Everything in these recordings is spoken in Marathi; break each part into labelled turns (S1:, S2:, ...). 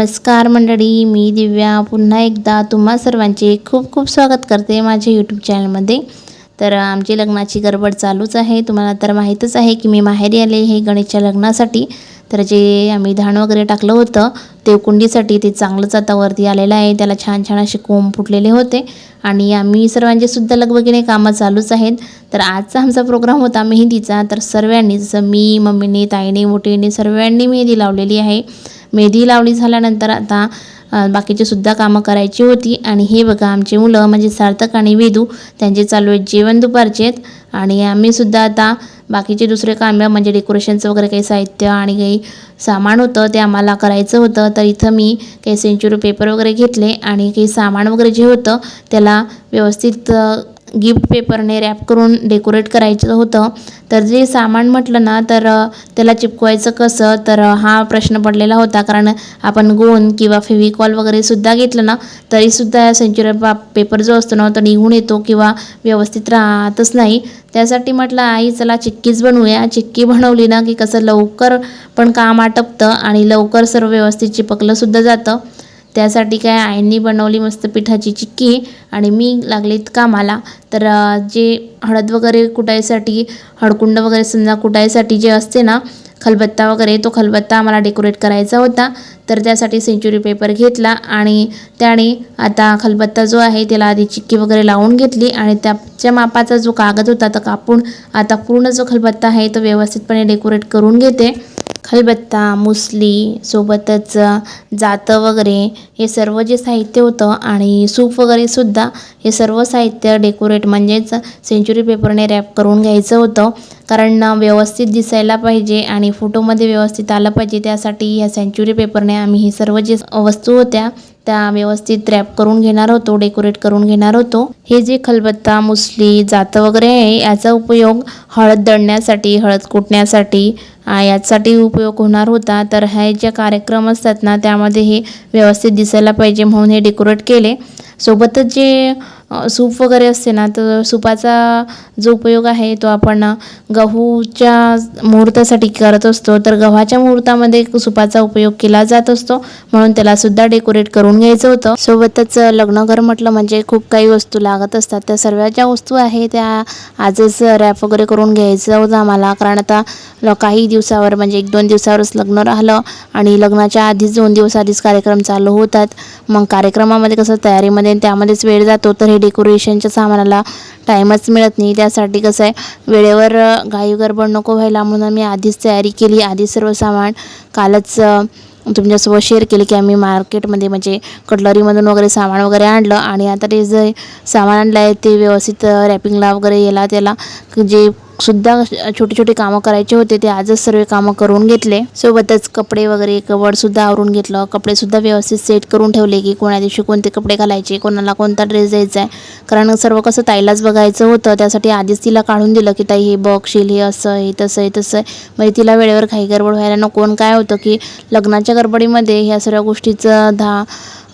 S1: नमस्कार मंडळी मी दिव्या. पुन्हा एकदा तुम्हा सर्वांचे खूप खूप स्वागत करते माझ्या यूट्यूब चॅनलमध्ये तर आमची लग्नाची गडबड चालूच आहे. तुम्हाला तर माहीतच आहे की मी माहेरी आले हे गणेशच्या लग्नासाठी. तर जे आम्ही धाण वगैरे टाकलं होतं देवकुंडीसाठी ते चांगलंच आता वरती आलेलं आहे. त्याला छान छान असे कोंब फुटलेले होते. आणि आम्ही सर्वांचे सुद्धा लगबगीने कामं चालूच आहेत. तर आजचा आमचा प्रोग्राम होता मेहंदीचा. तर सर्वांनी जसं मी मम्मीने ताईने मोठीने सर्वांनी मेहंदी लावलेली आहे. मेहंदी लावली झाल्यानंतर आता बाकीचे सुद्धा कामं करायची होती. आणि हे बघा आमचे मुलं म्हणजे सार्थक आणि वेदू त्यांचे चालू आहेत जेवण दुपारचेत आणि आम्ही सुद्धा आता बाकीचे दुसरे कामं म्हणजे डेकोरेशनचं वगैरे काही साहित्य आणि काही सामान होतं ते आम्हाला करायचं होतं. तर इथं मी काही सेंचुरी पेपर वगैरे घेतले आणि काही सामान वगैरे जे होतं त्याला व्यवस्थित गिफ्ट पेपरने रॅप करून डेकोरेट करायचं होतं. तर जे सामान म्हटलं ना तर त्याला चिपकवायचं कसं? तर हा प्रश्न पडलेला होता. कारण आपण गोंद किंवा फेविकॉल वगैरे सुद्धा घेतलं ना तरीसुद्धा सेंचुरी पा पेपर जो असतो ना तो निघून येतो किंवा व्यवस्थित राहतच नाही. त्यासाठी म्हटलं आई चला चिक्कीच बनवूया. चिक्की बनवली ना की कसं लवकर पण काम आटपतं आणि लवकर सर्व व्यवस्थित चिपकलंसुद्धा जातं. त्यासाठी काय आईंनी बनवली मस्त पिठाची चिक्की आणि मी लागलीत कामाला तर जे हळद वगैरे कुटायसाठी हळकुंड वगैरे समजा कुटायसाठी जे असते ना खलबत्ता वगैरे तो खलबत्ता आम्हाला डेकोरेट करायचा होता. तर त्यासाठी सेंच्युरी पेपर घेतला आणि त्याने आता खलबत्ता जो आहे त्याला आधी चिक्की वगैरे लावून घेतली आणि त्याच्या मापाचा जो कागद होता तो कापून आता पूर्ण जो खलबत्ता आहे तो व्यवस्थितपणे डेकोरेट करून घेते. खलबत्ता मुसली सोबतच जातं वगैरे हे सर्व जे साहित्य होतं आणि सूप वगैरे सुद्धा हे सर्व साहित्य डेकोरेट म्हणजेच सेंचुरी पेपरने रॅप करून घ्यायचं होतं. कारण व्यवस्थित दिसायला पाहिजे आणि फोटोमध्ये व्यवस्थित आलं पाहिजे. त्यासाठी ह्या सेंच्युरी पेपरने आम्ही हे सर्व जे वस्तू होत्या त्या व्यवस्थित रॅप करून घेणार होतो डेकोरेट करून घेणार होतो. हे जे खलबत्ता मुसली जातं वगैरे आहे याचा उपयोग हळद दळण्यासाठी हळद कुटण्यासाठी यासाठी उपयोग होणार होता. तर हे जे कार्यक्रम असतात ना त्यामध्ये हे व्यवस्थित दिसायला पाहिजे म्हणून हे डेकोरेट केले. सोबतच जे सूप वगैरे असते ना तर सुपाचा जो उपयोग आहे तो आपण गहूच्या मुहूर्तासाठी करत असतो. तर गव्हाच्या मुहूर्तामध्ये सुपाचा उपयोग केला जात असतो. म्हणून त्याला सुद्धा डेकोरेट करून घ्यायचं होतं. सोबतच लग्नघर म्हटलं म्हणजे खूप काही वस्तू लागत असतात. त्या सर्व ज्या वस्तू आहे त्या आजच रॅप वगैरे करून घ्यायचं होतं आम्हाला. कारण आता ल- काही दिवसावर म्हणजे एक दोन दिवसावरच लग्न राहिलं आणि लग्नाच्या आधीच दोन दिवस आधीच कार्यक्रम चालू होतात. मग कार्यक्रमामध्ये कसं तयारीमध्ये आणि त्यामध्येच वेळ जातो तर हे डेकोरेशनच्या सामानाला टाईमच मिळत नाही. त्यासाठी कसं आहे वेळेवर घाई गडबड नको व्हायला म्हणून मी आधीच तयारी केली. आधीच सर्व सामान कालच तुमच्यासोबत शेअर केले की आम्ही मार्केटमध्ये म्हणजे कटलरीमधून वगैरे सामान वगैरे आणलं आणि आता ते जे सामान आणलं आहे ते व्यवस्थित रॅपिंगला वगैरे याला त्याला जे सुद्धा छोटे छोटे कामं करायचे होते ते आजच सर्व कामं करून घेतले. सोबतच कपडे वगैरे कवडसुद्धा आवरून घेतलं. कपडेसुद्धा व्यवस्थित सेट करून ठेवले की कोणा दिवशी कोणते कपडे घालायचे कोणाला कोणता ड्रेस द्यायचा आहे कारण सर्व कसं ताईलाच बघायचं होतं त्यासाठी आधीच तिला काढून दिलं की ताई हे बघशील हे असं हे तसं हे तसं. आहे म्हणजे तिला वेळेवर काही गडबड व्हायला नको. कोण काय होतं की लग्नाच्या गडबडीमध्ये ह्या सर्व गोष्टीचं धा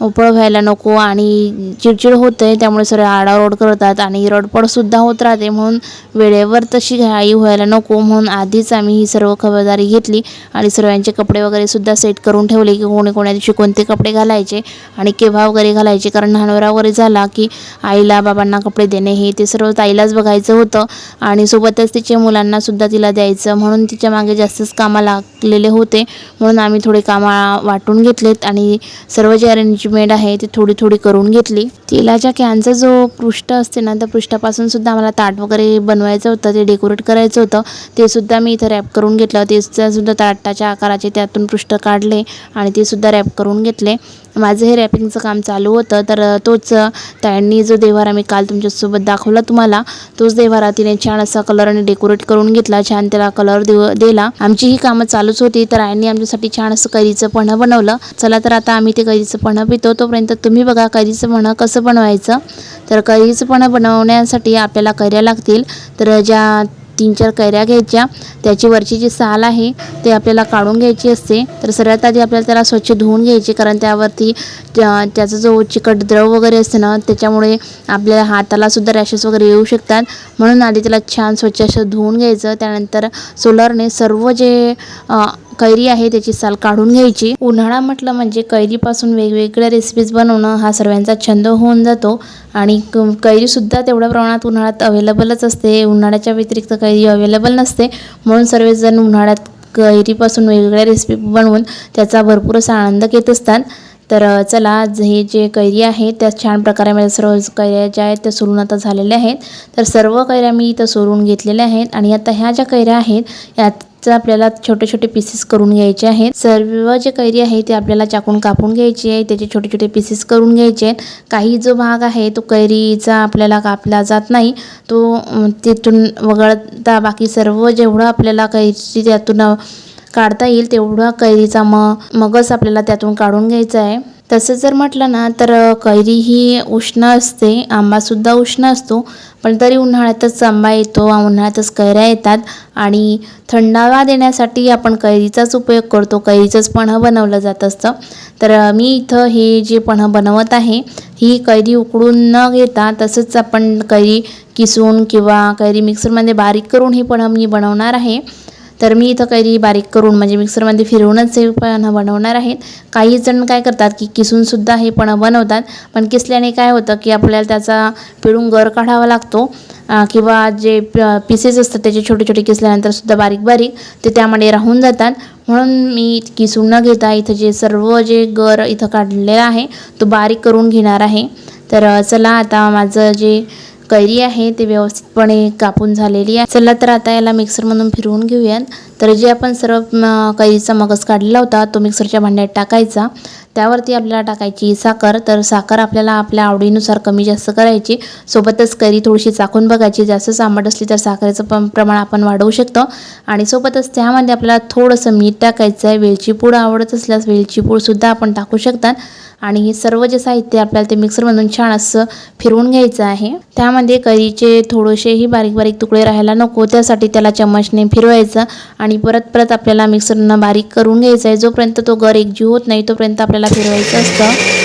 S1: उपळ व्हायला नको आणि चिडचिड होते त्यामुळे सर्व आडाओरड करतात आणि रडपडसुद्धा होत राहते म्हणून वेळेवर तशी घाई व्हायला नको म्हणून आधीच आम्ही ही सर्व खबरदारी घेतली आणि सर्वांचे कपडे वगैरे सुद्धा सेट करून ठेवले की कोणी कोण्या दिवशी कोणते कपडे घालायचे आणि केव्हा वगैरे घालायचे. कारण नहानवरा वगैरे झाला की आईला बाबांना कपडे देणे हे ते सर्व ताईलाच बघायचं होतं आणि सोबतच तिच्या मुलांनासुद्धा तिला द्यायचं म्हणून तिच्यामागे जास्तच कामं लागलेले होते. म्हणून आम्ही थोडे कामं वाटून घेतलेत आणि सर्व जे मेड आहे ती थोडी थोडी करून घेतली. तेलाच्या कॅनचा जो पृष्ठ असते ना त्या पृष्ठापासून सुद्धा आम्हाला ताट वगैरे बनवायचं होतं ते डेकोरेट करायचं होतं. ते सुद्धा मी इथं रॅप करून घेतलं. ते सुद्धा ताटाच्या आकाराचे त्यातून पृष्ठ काढले आणि ते सुद्धा रॅप करून घेतले. माझं हे रॅपिंगचं काम चालू होतं तर तोच त्यांनी जो देवारा मी काल तुमच्यासोबत दाखवला तुम्हाला तोच देवारा तिने छान असा कलरने डेकोरेट करून घेतला छान त्याला कलर देव दिला. आमची ही कामं चालूच होती तर आईने आमच्यासाठी छान असं कैरीचं पन्हं बनवलं. चला तर आता आम्ही ते कैरीचं पन्हं पितो तोपर्यंत तुम्ही बघा कैरीचं पन्हं कसं बनवायचं. तर कैरीचं पन्हं बनवण्यासाठी आपल्याला कैऱ्या लागतील. तर ज्या तीन चार कैऱ्या घ्यायच्या. त्याची वरची जी साल आहे ते आपल्याला काढून घ्यायची असते. तर सर्वात आधी आपल्याला त्याला स्वच्छ धुवून घ्यायचे कारण त्यावरती त्या- त्याचा जो चिकट द्रव वगैरे असते ना त्याच्यामुळे आपल्या हातालासुद्धा रॅशेस वगैरे येऊ शकतात. म्हणून आधी त्याला छान स्वच्छ असं धुवून घ्यायचं. त्यानंतर सोलरने सर्व जे कैरी आहे त्याची साल काढून घ्यायची. उन्हाळा म्हटलं म्हणजे कैरीपासून वेगवेगळ्या रेसिपीज बनवणं हा सर्वांचा छंद होऊन जातो. आणि क- कैरीसुद्धा तेवढ्या प्रमाणात उन्हाळ्यात अवेलेबलच असते. उन्हाळ्याच्या व्यतिरिक्त कैरी अवेलेबल नसते. म्हणून सर्वजण उन्हाळ्यात कैरीपासून वेगवेगळ्या रेसिपी बनवून त्याचा भरपूर असा आनंद घेत असतात. तर चला आज हे जे कैरी आहेत त्या छान प्रकारे माझ्या सर्व कैऱ्या ज्या आहेत त्या सोलून आता झालेल्या आहेत. तर सर्व कैऱ्या मी इथं सोलून घेतलेल्या आहेत. आणि आता ह्या ज्या कैऱ्या आहेत यात चं आपल्याला छोटे छोटे पीसेस करून घ्यायचे आहेत. सर्व जे कैरी आहे ते आपल्याला चाकून कापून घ्यायची आहे. त्याचे छोटे छोटे पीसेस करून घ्यायचे आहेत. काही जो भाग आहे तो कैरीचा आपल्याला कापला जात नाही. तो तिथून वगळता बाकी सर्व जेवढं आपल्याला कैरी त्यातून काढता येईल तेवढा कैरीचा म मगच आपल्याला त्यातून काढून घ्यायचा आहे. तसं जर म्हटलं ना तर कैरी ही उष्ण असते आंबासुद्धा उष्ण असतो पण तरी उन्हाळ्यातच आंबा येतो उन्हाळ्यातच कैऱ्या येतात आणि थंडावा देण्यासाठी आपण कैरीचाच उपयोग करतो कैरीचंच पन्हं बनवलं जात असतं. तर मी इथं हे जे पन्हं बनवत आहे ही कैरी उकडून न घेता तसंच आपण कैरी किसून किंवा कैरी मिक्सरमध्ये बारीक करून ही पन्हं मी बनवणार आहे. तर मी इथं कैरी बारीक करून म्हणजे मिक्सरमध्ये फिरवूनच हे पणं बनवणार आहेत. काही जण काय करतात की किसूनसुद्धा हे पणं बनवतात पण किसल्याने काय होतं की आपल्याला त्याचा पिळून गर काढावा लागतो किंवा जे पीसेस असतात त्याचे छोटे छोटे किसल्यानंतर सुद्धा बारीक बारीक ते त्यामध्ये राहून जातात. म्हणून मी किसून न घेता इथं जे सर्व जे गर इथं काढलेलं आहे तो बारीक करून घेणार आहे. तर चला आता माझं जे कैरी आहे ते व्यवस्थितपणे कापून झालेली आहे. चला तर आता याला मिक्सरमधून फिरवून घेऊयात. तर जे आपण सर्व कैरीचा मगज काढलेला होता तो मिक्सरच्या भांड्यात टाकायचा. त्यावरती आपल्याला टाकायची साखर. तर साखर आपल्याला आपल्या आवडीनुसार कमी जास्त करायची. सोबतच कैरी थोडीशी चाकून बघायची. जास्त आंबट असली तर साखरेचं पण प्रमाण आपण वाढवू शकतो. आणि सोबतच त्यामध्ये आपल्याला थोडंसं मीठ टाकायचं आहे वेलची पूड आवडत असल्यास वेलची पूडसुद्धा आपण टाकू शकतात. आणि हे सर्व जे साहित्य आपल्याला ते मिक्सरमधून छान असं फिरवून घ्यायचं आहे. त्यामध्ये करीचे थोडेसेही बारीक बारीक तुकडे राहायला नको त्यासाठी त्याला चम्मचने फिरवायचं आणि परत परत आपल्याला मिक्सरनं बारीक करून घ्यायचं आहे. जोपर्यंत तो गर एकजीव होत नाही तोपर्यंत आपल्याला फिरवायचं असतं.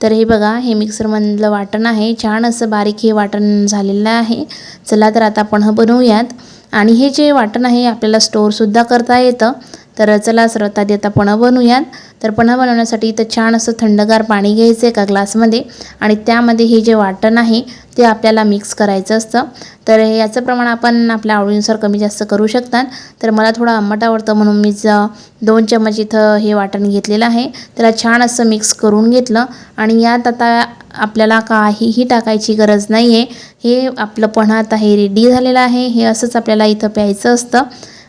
S1: तर हे बघा हे मिक्सरमधलं वाटण आहे. छान असं बारीक हे वाटण झालेलं आहे. चला तर आता आपण बनवूयात. आणि हे जे वाटण आहे आपल्याला स्टोअरसुद्धा करता येतं. तर चला सर्वात आधी आता पणं बनवूयात. तर पणं बनवण्यासाठी इथं छान असं थंडगार पाणी घ्यायचं एका ग्लासमध्ये आणि त्यामध्ये हे जे वाटण आहे ते आपल्याला मिक्स करायचं असतं. तर याचं प्रमाण आपण आपल्या आवडीनुसार कमी जास्त करू शकतात. तर मला थोडं आंबट आवडतं म्हणून मी ज- दोन चम्मच इथं हे वाटण घेतलेलं आहे. त्याला छान असं मिक्स करून घेतलं आणि यात आता आपल्याला काहीही टाकायची गरज नाही आहे हे आपलं पन्हा आता हे रेडी झालेलं आहे. हे असंच आपल्याला इथं प्यायचं असतं.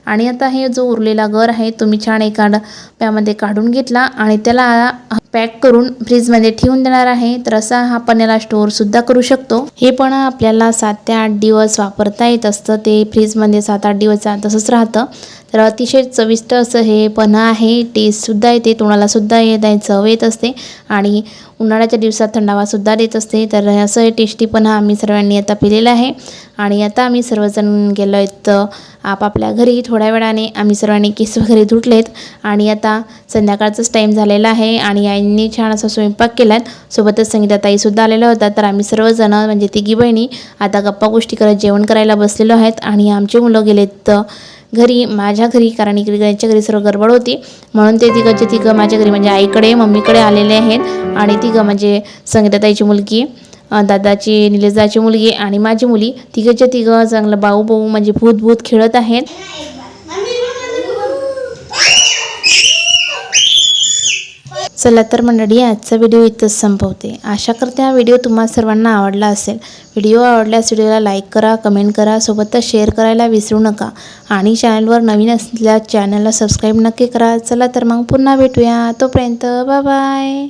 S1: आणि आता हे जो उरलेला गर आहे तुम्ही छान एका डब्यामध्ये काढून घेतला आणि त्याला पॅक करून फ्रीजमध्ये ठेवून देणार आहे. तर असा हा पण याला स्टोअरसुद्धा करू शकतो. हे पण आपल्याला सात ते आठ दिवस वापरता येत असतं. ते फ्रीजमध्ये सात आठ दिवस तसंच राहतं. तर अतिशय चविष्ट असं हे पन्हा आहे. टेस्टसुद्धा येते तोंडालासुद्धा येत आहे चव येत असते. आणि उन्हाळ्याच्या दिवसात थंडावासुद्धा देत असते. तर असं हे टेस्टी पन्हा आम्ही सर्वांनी आता पिलेलं आहे. आणि आता आम्ही सर्वजण गेलो आहेत आपापल्या घरी थोड्या वेळाने आम्ही सर्वांनी केस वगैरे धुटलेत आणि आता संध्याकाळचाच टाईम झालेला आहे आणि आईंनी छान असा स्वयंपाक केला सोबतच संगीताताईसुद्धा आलेला होता तर आम्ही सर्वजण म्हणजे तिघी बहिणी आता गप्पा गोष्टी करत जेवण करायला बसलेलो आहेत. आणि आमचे मुलं गेलेत घरी माझ्या घरी कारण इकडे यांच्या घरी सर्व गडबड होती. म्हणून ते तिघंचे तिघं माझ्या घरी म्हणजे आईकडे मम्मीकडे आलेले आहेत. आणि तिघं म्हणजे संगीताताईची मुलगी दादाची निलेजाची मुलगी आणि माझी मुली. तिघंच्या तिघं चांगलं भाऊ भाऊ म्हणजे भूत भूत खेळत आहेत. चला तर मंडळी आजचा व्हिडिओ इथंच संपवते. आशा करते हा व्हिडिओ तुम्हाला सर्वांना आवडला असेल. व्हिडिओ आवडल्यास व्हिडिओला लाईक करा कमेंट करा सोबतच शेअर करायला विसरू नका. आणि चॅनलवर नवीन असल्यास चॅनलला सबस्क्राईब नक्की करा. चला तर मग पुन्हा भेटूया. तोपर्यंत बाय.